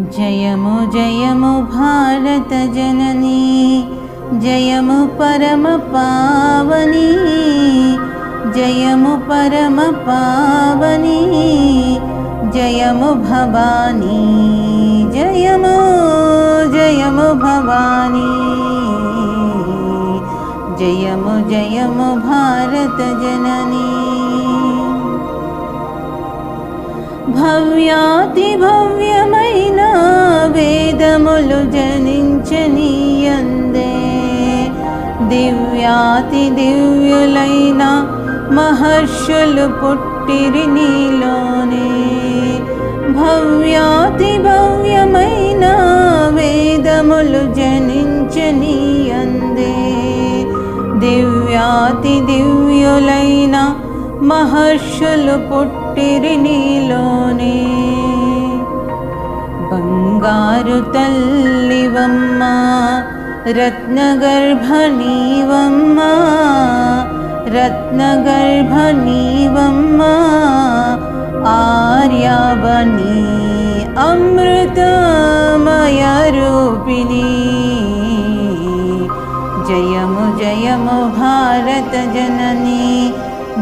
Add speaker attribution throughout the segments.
Speaker 1: जयमु जयमु भारतजननी जयमु परमपावनी जयमु परमपावनी जयमु भवानी जयमु जयमु भवानी जयमु जयमु भारतजननी भव्यातिभव्यम् జయము వేదములు జనించనీయందే. దివ్యాతి దివ్యులైన మహర్షులు పుట్టిరి నీలోనే. భవ్యాతి భవ్యమైన వేదములు జనించనీయందే. దివ్యాతి దివ్యులైన మహర్షులు పుట్టిరి నీలోనే. బంగారు తల్లివమ్మ రత్నగర్భనీవమ్మ రత్నగర్భనీవమ్మ ఆర్యావని అమృతమయ రూపిణి జయము జయము భారత జనని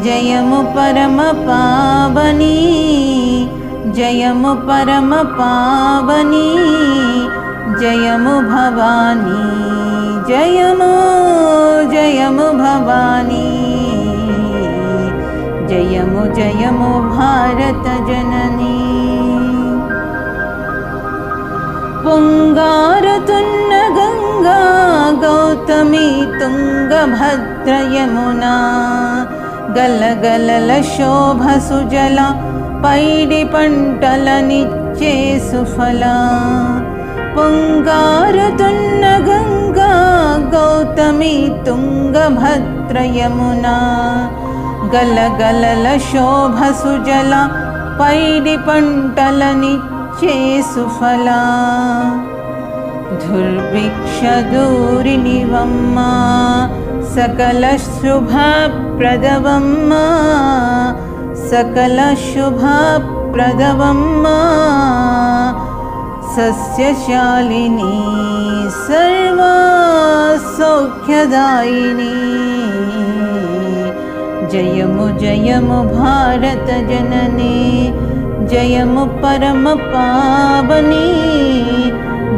Speaker 1: జయము పరమ పావని జయము పరమ పావని जयमु भवानी जयमु जयमु भवानी। जयमु जयमु भारतजननी पुङ्गारतुन्न गङ्गा गौतमी तुङ्गभद्रयमुना गलगललशोभसुजला पैडिपण्टलनिचे सुफला। పొంగారుతున్న గంగా గౌతమి తుంగభద్రయమునా. గలగలల శోభ సుజల పైడి పంటలనిచ్చే సుఫలా దుర్భిక్షదూరినివమ్మ సకల శుభప్రదవమ్మ సకల శుభప్రదవమ్మా सस्यशालिनी सर्वा जयमु जयमु भारतजननी जयमु परमपावनी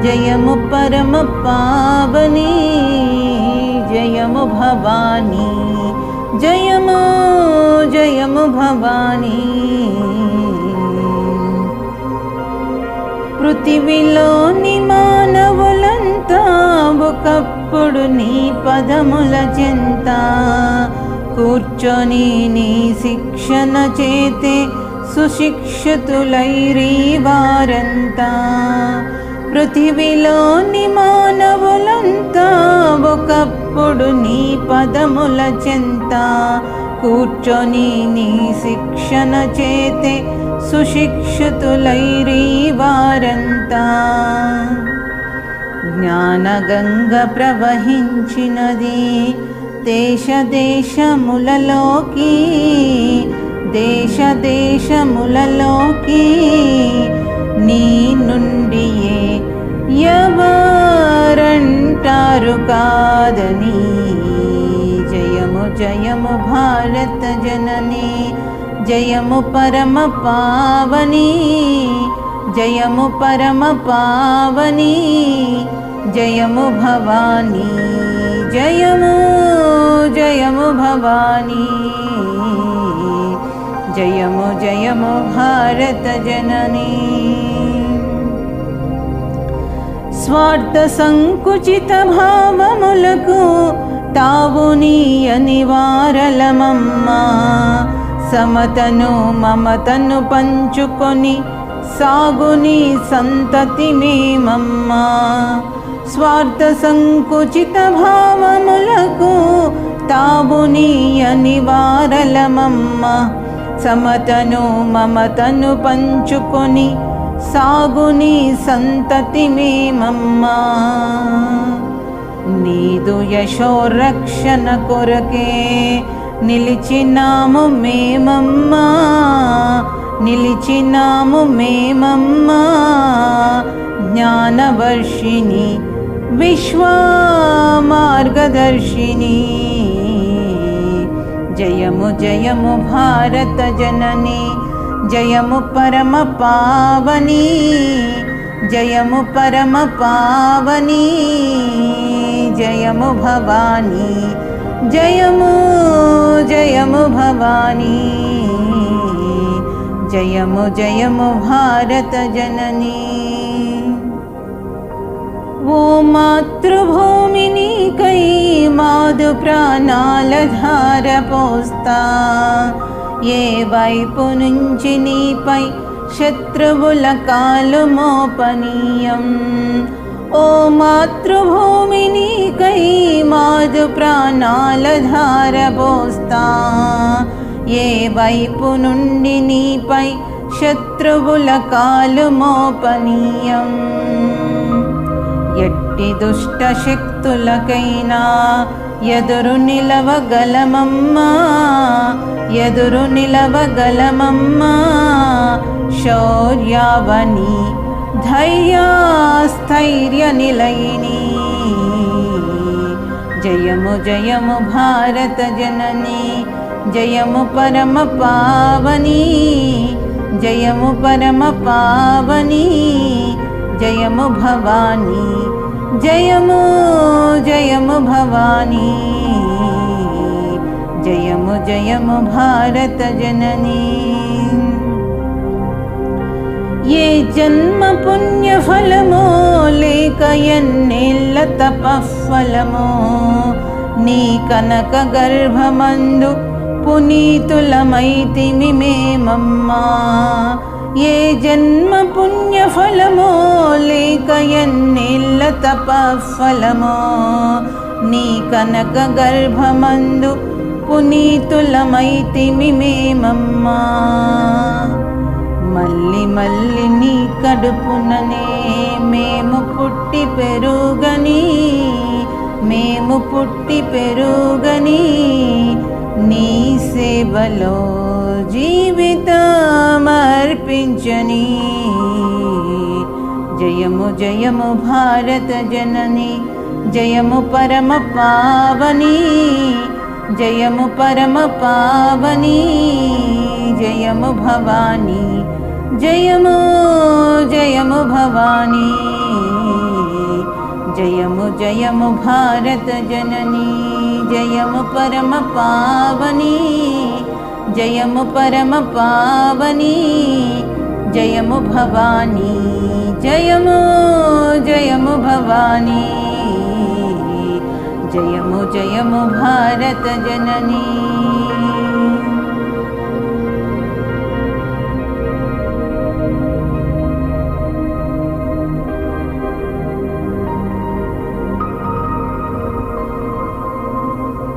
Speaker 1: जयमु परमपावनी जयमु भवानी जयमु जयमु भवानी। పృథివిలోని మానవులంతా ఒకప్పుడు నీ పదముల చెంత. కూర్చొని నీ శిక్షణ చేతే సుశిక్షితులైరీ వారంతా. పృథివిలోని మానవులంతా ఒకప్పుడు నీ పదముల చెంత. కూర్చొని నీ శిక్షణ చేతే సుశిక్షితులైరీ వారంతా జ్ఞానగంగ ప్రవహించినది దేశ దేశములలోకి దేశ దేశములలోకి నీ నుండియే ఎవరంటారు కాదని. जयं भारतजननी जयं परमपानी जयं परम जयं भवानी जय मो जयं भवानी जयं जयं भारतजननी स्वार्थसङ्कुचितभावमुलकु తావు జయము భారత సమతను మమతను పంచుకొని సాగుని సంతతి మేమమ్మా. స్వార్థ సంకుచిత భావములకు తావునీయని వారలమమ్మ. సమతను మమతను పంచుకొని సాగుని సంతతి మేమమ్మా. నీదు యశోరక్షణ కొరకే నిలిచినాము మేమమ్మా నిలిచినాము మేమమ్మా. జ్ఞానవర్షిణి విశ్వమార్గదర్శిని జయము జయము భారత జనని జయము పరమ పావని. जयमु परमपावनी जयमु भवानी जयमु जयमु भवानी जयमु जयमु भारतजननी वो ओ मातृभूमिनीकै मातुप्राणालधारपोस्ता ये वै पुनुजिनी पै शत्रुवुलकालु मोपनीयम् ओ मातृभूमिनीकै माधुप्राणालधारभोस्ता ये वैपु नुण्डिनी पै शत्रुवुलकाल मोपनीयं दुष्टशक्तुलकैना ఎదురు నిలవగలమమ్మా ఎదురు నిలవగలమమ్మా శౌర్యావని ధైర్యస్థైర్య నిలయిని. జయము జయము భారత జనని జయము పరమ పావని జయము పరమ పావని జయము భవానీ జయము జయము భవానీ. జయము జయము భారత జననీ. ఏ జన్మ పుణ్య ఫలమో లేక ఎన్నేళ్ళ తపఫలమో నీ కనక గర్భమందు పునీతులమైతిమి మేమమ్మా. ఏ జన్మ పుణ్యఫలమో లేక ఎన్నిళ్ళ తప ఫలమో? నీ కనక గర్భమందు పునీతులమైతిమి మేమమ్మా. మళ్ళీ మళ్ళీ నీ కడుపుననే మేము పుట్టి పెరుగని మేము పుట్టి పెరుగని నీ సేవలో జీవితమర్పించని జయము జయము భారత జనని జయము పరమ పావని జయము పరమ పావని జయము భవానీ జయము జయము భవానీ. जयमु जयमु भारत जननी जयमु परम पावनी जयमु परम पावनी जयमु भवानी जयमु जयमु भवानी जयमु जयमु भारत जननी।